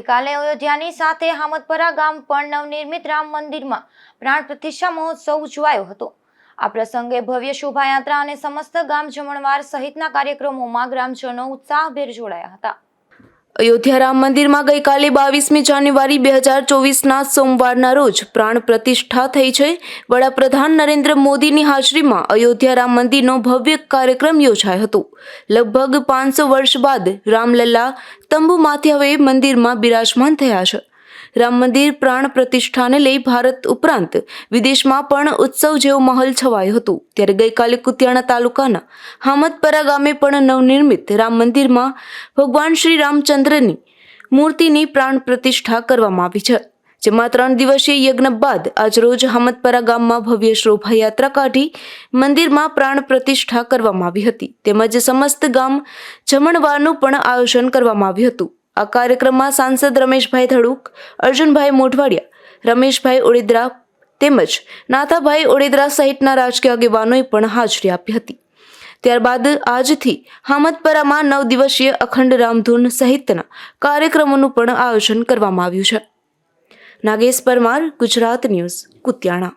ગઈકાલે અયોધ્યાની સાથે હામદપરા ગામ પણ નવનિર્મિત રામ મંદિરમાં પ્રાણ પ્રતિષ્ઠા મહોત્સવ ઉજવાયો હતો. આ પ્રસંગે ભવ્ય શોભાયાત્રા અને સમસ્ત ગામ જમણવાર સહિતના કાર્યક્રમોમાં ગ્રામજનો ઉત્સાહભેર જોડાયા હતા. અયોધ્યા રામ મંદિરમાં ગઈકાલે બાવીસમી જાન્યુઆરી બે હજાર ચોવીસના સોમવારના રોજ પ્રાણ પ્રતિષ્ઠા થઈ છે. વડાપ્રધાન નરેન્દ્ર મોદીની હાજરીમાં અયોધ્યા રામ મંદિરનો ભવ્ય કાર્યક્રમ યોજાયો હતો. લગભગ પાંચસો વર્ષ બાદ રામલલ્લા તંબુમાંથી હવે મંદિરમાં બિરાજમાન થયા છે. રામ મંદિર પ્રાણ પ્રતિષ્ઠાને લઈ ભારત ઉપરાંત વિદેશમાં પણ ઉત્સવ જેવો માહોલ છવાયો હતો. ત્યારે ગઈકાલે કુતિયાણા તાલુકાના હામદપરા ગામે પણ નવનિર્મિત રામ મંદિરમાં ભગવાન શ્રી રામચંદ્રની મૂર્તિની પ્રાણ પ્રતિષ્ઠા કરવામાં આવી છે. જેમાં ત્રણ દિવસીય યજ્ઞ બાદ આજરોજ હમતપરા ગામમાં ભવ્ય શોભાયાત્રા કાઢી મંદિરમાં પ્રાણ પ્રતિષ્ઠા કરવામાં આવી હતી. તેમજ સમસ્ત ગામ જમણવારનું પણ આયોજન કરવામાં આવ્યું હતું. આ કાર્યક્રમમાં સાંસદ રમેશભાઈ ધડુક, અર્જુનભાઈ મોઢવાડિયા, રમેશભાઈ ઓડિદ્રા તેમજ નાથાભાઈ ઓડિદ્રા સહિતના રાજકીય આગેવાનોએ પણ હાજરી આપી હતી. ત્યારબાદ આજથી હામદપરામાં નવ દિવસીય અખંડ રામધૂન સહિતના કાર્યક્રમોનું પણ આયોજન કરવામાં આવ્યું છે. નાગેશ પરમાર, ગુજરાત ન્યૂઝ, કુતિયાણા.